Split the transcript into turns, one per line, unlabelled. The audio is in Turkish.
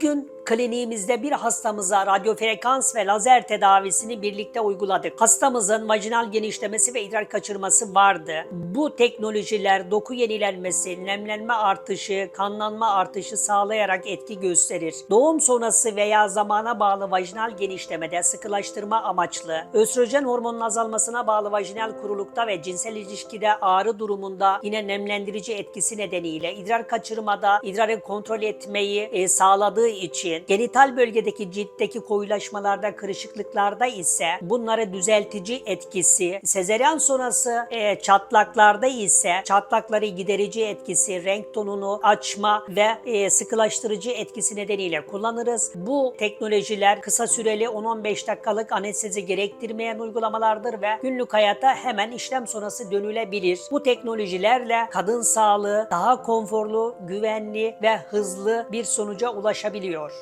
Bugün kliniğimizde bir hastamıza radyo frekans ve lazer tedavisini birlikte uyguladık. Hastamızın vajinal genişlemesi ve idrar kaçırması vardı. Bu teknolojiler doku yenilenmesi, nemlenme artışı, kanlanma artışı sağlayarak etki gösterir. Doğum sonrası veya zamana bağlı vajinal genişlemede sıkılaştırma amaçlı, östrojen hormonunun azalmasına bağlı vajinal kurulukta ve cinsel ilişkide ağrı durumunda yine nemlendirici etkisi nedeniyle idrar kaçırmada idrarı kontrol etmeyi e, sağladığı için genital bölgedeki ciltteki koyulaşmalarda, kırışıklıklarda ise bunları düzeltici etkisi, sezeryan sonrası e, çatlaklarda ise çatlakları giderici etkisi, renk tonunu açma ve e, sıkılaştırıcı etkisi nedeniyle kullanırız. Bu teknolojiler kısa süreli 10-15 dakikalık anestezi gerektirmeyen uygulamalardır ve günlük hayata hemen işlem sonrası dönülebilir. Bu teknolojilerle kadın sağlığı daha konforlu, güvenli ve hızlı bir sonuca ulaşabiliyor.